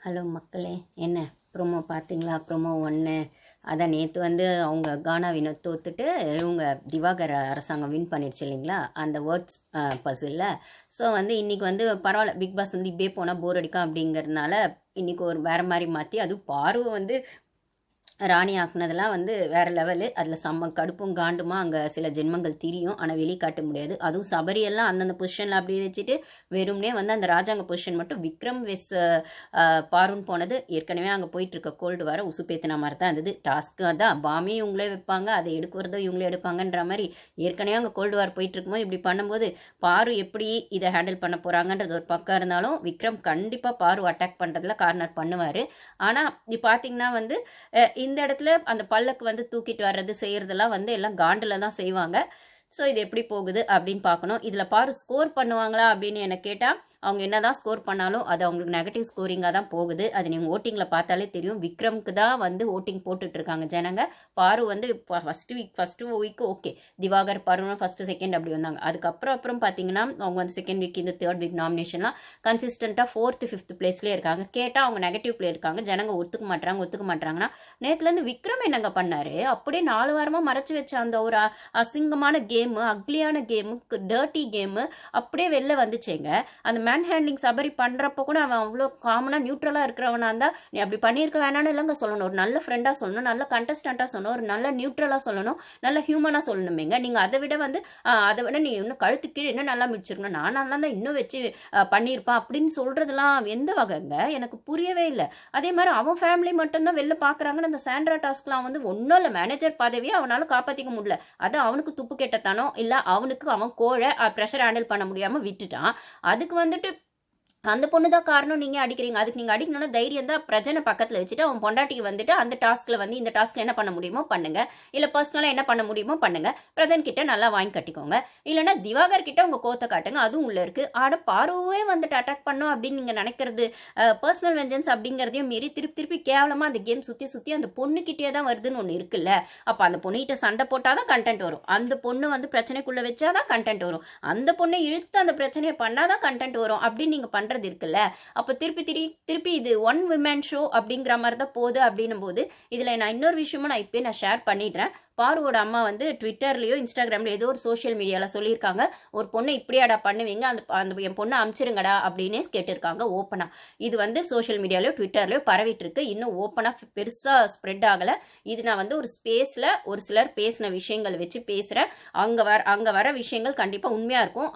Hello மக்களே என்ன? Promo பார்த்தீங்களா ப்ரோமோ ஒன்று அதான் நேற்று வந்து அவங்க கானா வினோத் தோத்துட்டு இவங்க திவாகர் அரசாங்கம் வின் பண்ணிடுச்சு இல்லைங்களா? அந்த வேர்ட்ஸ் பசிலில் ஸோ வந்து இன்றைக்கி வந்து பரவாயில்ல பிக் பாஸ் வந்து இப்படியே போனால் போர் அடிக்கும் அப்படிங்கிறதுனால இன்றைக்கி ஒரு வேறு மாதிரி மாற்றி அதுவும் பார்வை வந்து ராணி ஆக்குனதெல்லாம் வந்து வேறு லெவலு அதில் செம்ம கடுப்பும் காண்டுமா அங்கே சில ஜென்மங்கள் திரியும். ஆனால் வெளிக்காட்ட முடியாது. அதுவும் சபரியெல்லாம் அந்தந்த பொசிஷனில் அப்படியே வச்சுட்டு வெறும்னே வந்து அந்த ராஜாங்க பொசிஷன் மட்டும் விக்ரம் வெஸ் பாருன்னு போனது. ஏற்கனவே அங்கே போயிட்டுருக்க கோல்டு வர உசுப்பேத்தின மாதிரி தான் இருந்தது. டாஸ்க்கு அதான். பாமே இவங்களே வைப்பாங்க. அதை எடுக்கிறதோ இவங்களே எடுப்பாங்கன்ற மாதிரி ஏற்கனவே அங்கே கோல்டு வார் போயிட்டு இப்படி பண்ணும்போது பாரு எப்படி இதை ஹேண்டில் பண்ண போகிறாங்கன்றது ஒரு பக்கம் இருந்தாலும் விக்ரம் கண்டிப்பாக பாரு அட்டாக் பண்ணுறதுல கார்னர் பண்ணுவார். ஆனால் இது பார்த்தீங்கன்னா வந்து இந்த இடத்துல அந்த பல்லக்கு வந்து தூக்கிட்டு வர்றது செய்யறதெல்லாம் வந்து எல்லாம் காண்டில் தான் செய்வாங்க. ஸோ இது எப்படி போகுது அப்படின்னு பார்க்கணும். இதில் பாரு ஸ்கோர் பண்ணுவாங்களா அப்படின்னு என்னை கேட்டால் அவங்க என்னதான் ஸ்கோர் பண்ணாலும் அது அவங்களுக்கு நெகட்டிவ் ஸ்கோரிங்காக தான் போகுது. அது நீங்கள் ஓட்டிங்கில் பார்த்தாலே தெரியும். விக்ரம்க்கு தான் வந்து ஓட்டிங் போட்டுட்ருக்காங்க ஜனங்க. பாரு வந்து first week first week okay Divakar பாரு ஃபஸ்ட்டு செகண்ட் அப்படி வந்தாங்க. அதுக்கப்புறம் அப்புறம் பார்த்தீங்கன்னா அவங்க வந்து செகண்ட் வீக் இந்த தேர்ட் வீக் நாமினேஷன்லாம் கன்சிஸ்டண்ட்டாக ஃபோர்த்து ஃபிஃப்த் பிளேஸ்லேயே இருக்காங்க. கேட்டால் அவங்க நெகட்டிவ் பிளே இருக்காங்க. ஜனங்க ஒத்துக்க மாட்டாங்க ஒத்துக்க மாட்டாங்கன்னா நேற்றுலேருந்து விக்ரம் என்னங்க பண்ணார்? அப்படியே நாலு வாரமாக மறைச்சு வச்ச அந்த ஒரு அசிங்கமான கேம் கேமு அக்லியான கேமு டர்ட்டி கேமு அப்படியே வெளில வந்துச்சேங்க. அந்த மேன் ஹேண்ட்லிங் சபரி பண்ணுறப்போ கூட அவன் அவ்வளோ காமனாக நியூட்ரலாக இருக்கிறவனா இருந்தால் நீ அப்படி பண்ணியிருக்க வேணாம்னு இல்லைங்க சொல்லணும். ஒரு நல்ல ஃப்ரெண்டாக சொல்லணும் நல்ல கண்டஸ்டண்ட்டாக சொல்லணும் ஒரு நல்ல நியூட்ரலாக சொல்லணும் நல்ல ஹியூமனாக சொல்லணுமேங்க. நீங்கள் அதை விட வந்து அதை விட நீ இன்னும் கழுத்து கீழே இன்னும் நல்லா மிச்சிருக்கணும் நானாக இருந்தால் தான் இன்னும் வச்சு பண்ணியிருப்பான் அப்படின்னு சொல்கிறதுலாம் எந்த வகைங்க? எனக்கு புரியவே இல்லை. அதே மாதிரி அவன் ஃபேமிலி மட்டும்தான் வெளில பார்க்குறாங்கன்னு அந்த சாண்ட்ரா டாஸ்க்லாம் வந்து ஒன்றும் இல்லை. மேனேஜர் பதவியை அவனால் காப்பாற்றிக்க முடியல. அது அவனுக்கு துப்பு விட்டுட்டானோ? இல்லை அவனுக்கு அவன் கோழை ப்ரெஷர் ஹேண்டில் பண்ண முடியாமல் விட்டுட்டான். அதுக்கு வந்துட்டு அந்த பொண்ணு தான் காரணம் நீங்கள் அடிக்கிறீங்க. அதுக்கு நீங்கள் அடிக்கணும்னா தைரியம் தான் பிரஜனை பக்கத்தில் வச்சுட்டு அவன் பொண்டாட்டிக்கு வந்துட்டு அந்த டாஸ்க்கில் வந்து இந்த டாஸ்க்கில் என்ன பண்ண முடியுமோ பண்ணுங்க. இல்லை பர்சனலாக என்ன பண்ண முடியுமோ பண்ணுங்க. பிரஜன் கிட்ட நல்லா வாங்கி கட்டிக்கோங்க. இல்லைன்னா திவாகர் கிட்ட உங்கள் கோத்தை காட்டுங்க. அதுவும் உள்ளே இருக்குது ஆனால் பார்வே வந்துட்டு அட்டாக் பண்ணும் அப்படின்னு நீங்கள் நினைக்கிறது பர்சனல் வெஞ்சன்ஸ் அப்படிங்கிறதையும் மீறி திருப்பி திருப்பி கேவலமாக அந்த கேம் சுற்றி சுற்றி அந்த பொண்ணுக்கிட்டே தான் வருதுன்னு ஒன்று இருக்குல்ல. அப்போ அந்த பொண்ணுகிட்ட சண்டை போட்டால் தான் கண்டென்ட் வரும். அந்த பொண்ணு வந்து பிரச்சனைக்குள்ளே வச்சா தான் கண்டென்ட் வரும். அந்த பொண்ணை இழுத்து அந்த பிரச்சனையை பண்ணால் தான் கண்டென்ட் வரும் அப்படின்னு நீங்கள் பண்ணுறது இருக்குல்ல? அப்போ திருப்பி திரி திருப்பி இது ஒன் விமன் ஷோ அப்படிங்கிற மாதிரி தான் போகுது அப்படின்னும் போது இதில் நான் இன்னொரு விஷயமும் நான் இப்போயே நான் ஷேர் பண்ணிடுறேன். பாருவோட அம்மா வந்து ட்விட்டர்லேயோ இன்ஸ்டாகிராம்லேயோ ஏதோ ஒரு சோஷியல் மீடியாவில் சொல்லியிருக்காங்க. ஒரு பொண்ணை இப்படியாடா பண்ணுவீங்க? அந்த அந்த என் பொண்ணை அமுச்சிருங்கடா அப்படின்னே கேட்டிருக்காங்க ஓப்பனாக இது வந்து சோஷியல் மீடியாலையோ ட்விட்டர்லையோ பரவிட்டு இருக்கு இன்னும் ஓப்பனாக பெருசாக ஸ்ப்ரெட் ஆகலை. இது நான் வந்து ஒரு ஸ்பேஸில் ஒரு சிலர் பேசின விஷயங்கள் வச்சு பேசுகிறேன் அங்கே வர அங்கே வர விஷயங்கள் கண்டிப்பாக உண்மையாக இருக்கும்.